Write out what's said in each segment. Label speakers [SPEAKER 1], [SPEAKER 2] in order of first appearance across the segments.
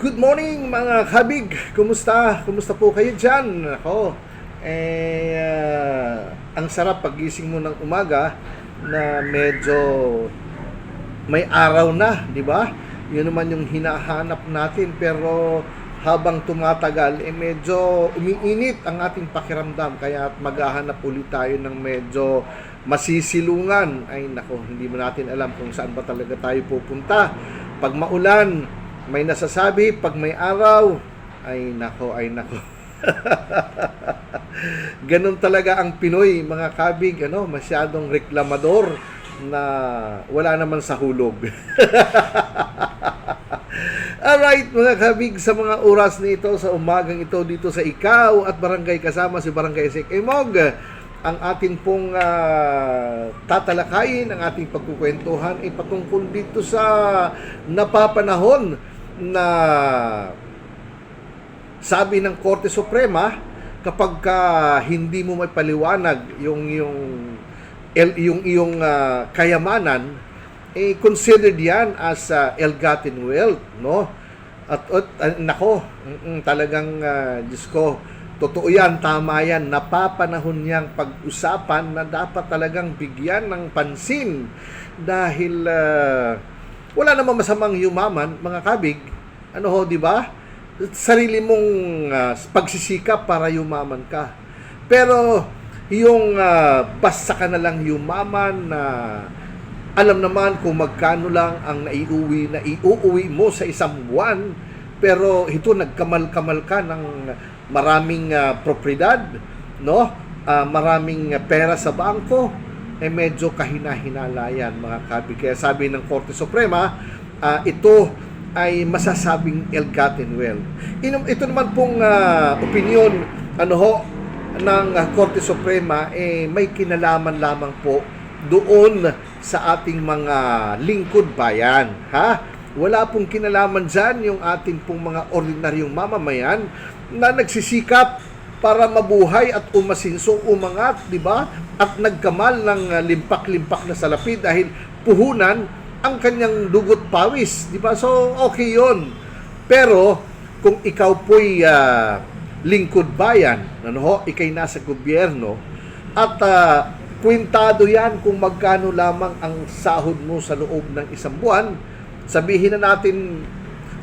[SPEAKER 1] Good morning mga kabig! Kumusta? Kumusta po kayo dyan? Ako, eh, ah, ang sarap pagising mo ng umaga na medyo may araw na, di ba? Yun naman yung hinahanap natin pero habang tumatagal, eh medyo umiinit ang ating pakiramdam kaya maghahanap ulit tayo ng medyo masisilungan. Ay nako, hindi mo natin alam kung saan ba talaga tayo pupunta. Pag maulan, may nasasabi. Pag may araw, ay nako, ay nako. Ganon talaga ang Pinoy, mga kabig, ano, masyadong reklamador na wala naman sa hulog. Alright, mga kabig, sa mga oras na ito, sa umagang ito, dito sa Ikaw at Barangay Kasama, si Barangay Sek Emog, ang ating pong ah, tatalakayin, ang ating pagkukwentuhan ay patungkol dito sa napapanahon na sabi ng Korte Suprema kapag ka hindi mo may paliwanag yung yung yung iyong ah, kayamanan eh considered yan as uh, ill-gotten wealth no? At, at ah, nako mm, talagang ah, Diyos ko totoo yan tama yan. Napapanahon niyang pag-usapan na dapat talagang bigyan ng pansin dahil ah, wala namang masamang yumaman mga kabig. Ano ho di ba? Sarili mong ah, pagsisikap para yumaman ka. Pero yung ah, basta ka na lang yumaman na alam naman kung magkano lang ang naiuwi na iuuwi mo sa isang buwan pero ito nagkamal-kamal ka ng maraming ah, propriedad no? Ah, maraming pera sa bangko eh medyo kahina-hinala yan mga kabig kaya sabi ng Korte Suprema ah, ito ay masasabing ill-gotten wealth. Ito naman pong ah, opinion ano ho ng Korte Suprema eh may kinalaman lamang po doon sa ating mga lingkod bayan, ha? Wala pong kinalaman dyan yung ating pong mga ordinaryong mamamayan na nagsisikap para mabuhay at umasinso, umangat, di ba? At nagkamal ng ah, limpak-limpak na salapi dahil puhunan ang kanyang dugot pawis, di ba? So, okay yon. Pero, kung ikaw po'y ah, lingkod bayan, ano ho, ikay nasa gobyerno, at ah, kwintado yan kung magkano lamang ang sahod mo sa loob ng isang buwan, sabihin na natin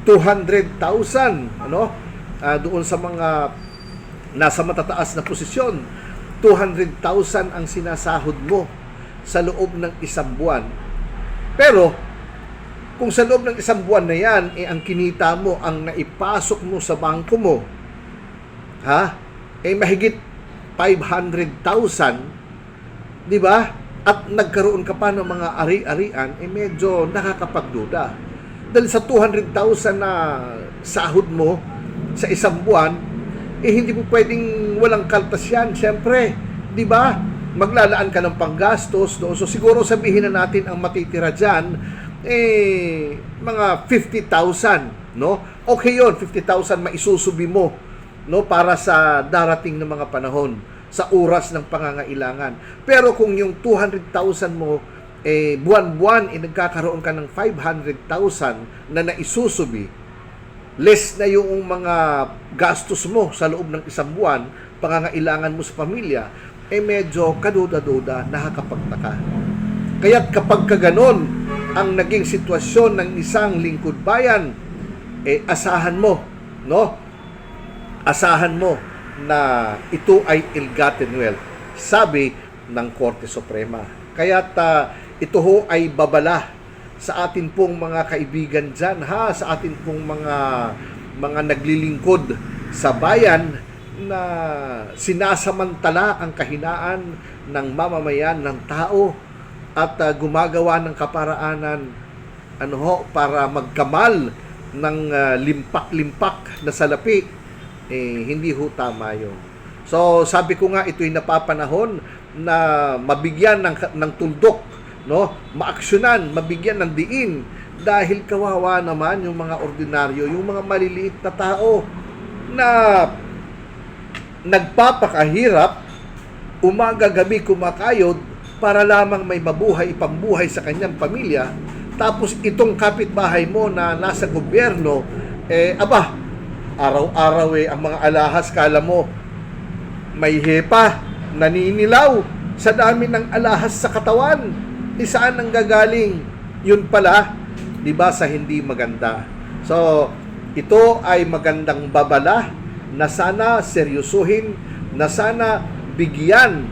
[SPEAKER 1] 200,000, ano? Ah, doon sa mga nasa matataas na posisyon, 200,000 ang sinasahod mo sa loob ng isang buwan. Pero, kung sa loob ng isang buwan na yan, eh, ang kinita mo, ang naipasok mo sa bangko mo, ha? Eh, mahigit 500,000, di ba? At nagkaroon ka pa ng mga ari-arian, eh medyo nakakapagduda. Dahil sa 200,000 na sahod mo sa isang buwan, eh hindi mo pwedeng walang kaltas yan. Siyempre, di ba? Maglalaan ka ng panggastos doon. So siguro sabihin na natin ang matitira dyan, eh, mga 50,000, no? Okay yon 50,000 maisusubi mo, no? Para sa darating na mga panahon, sa oras ng pangangailangan. Pero kung yung 200,000 mo, eh, buwan-buwan, eh, nagkakaroon ka ng 500,000 na naisusubi, less na yung mga gastos mo sa loob ng isang buwan, pangangailangan mo sa pamilya, eh medyo kaduda-duda, nakakapagtaka. Kaya't kapag kaganon ang naging sitwasyon ng isang lingkod bayan, eh asahan mo, no? Asahan mo na ito ay ill-gotten wealth. Sabi ng Korte Suprema. Kaya't ah, ito ho ay babala sa atin pong mga kaibigan dyan, ha? Sa atin pong mga mga naglilingkod sa bayan na sinasamantala ang kahinaan ng mamamayan ng tao at ah, gumagawa ng kaparaanan ano ho para magkamal ng ah, limpak-limpak na salapi eh hindi ho tama yun. So sabi ko nga ito'y napapanahon na mabigyan ng ng tuldok, no? Maaksyonan, mabigyan ng diin dahil kawawa naman yung mga ordinaryo, yung mga maliliit na tao na nagpapakahirap, umaga-gabi kumakayod para lamang may mabuhay, pambuhay sa kanyang pamilya. Tapos itong kapitbahay mo na nasa gobyerno, Eh, aba, araw-araw eh, ang mga alahas, kala mo, may hepa, naninilaw sa dami ng alahas sa katawan. Isaan ang gagaling? Yun pala, di ba, sa hindi maganda. So, ito ay magandang babala na sana seryosuhin, na sana bigyan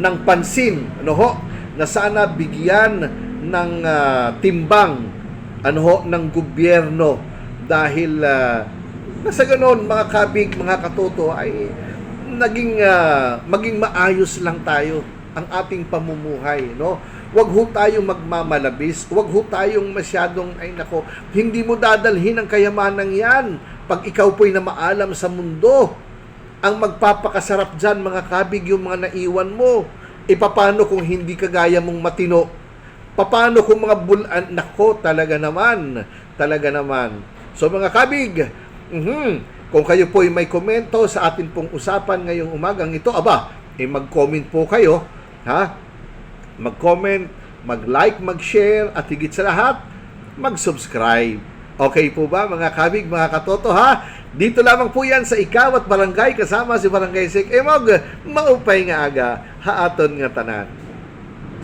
[SPEAKER 1] ng pansin, ano ho, na sana bigyan ng ah, timbang, ano ho, ng gobyerno dahil ah, na sa ganon, mga kabig, mga katoto, ay naging, ah, maging maayos lang tayo ang ating pamumuhay, no? Huwag ho tayong magmamalabis, huwag ho tayong masyadong, ay nako, hindi mo dadalhin ang kayamanang yan pag ikaw po'y na maalam sa mundo. Ang magpapakasarap dyan, mga kabig, yung mga naiwan mo. E kung hindi kagaya mong matino? Paano kung mga bulan? Nako, talaga naman. Talaga naman. So mga kabig, mhm, kung kayo po ay may komento sa atin pong usapan ngayong umagang ito, aba, eh mag-comment po kayo, ha? Mag-comment, mag-like, mag-share, at higit sa lahat, mag-subscribe. Okay po ba mga kabig, mga katoto ha? Dito lamang po yan sa Ikaw at Barangay kasama si Barangay Sek Emog. Maupay nga aga, haaton nga tanan.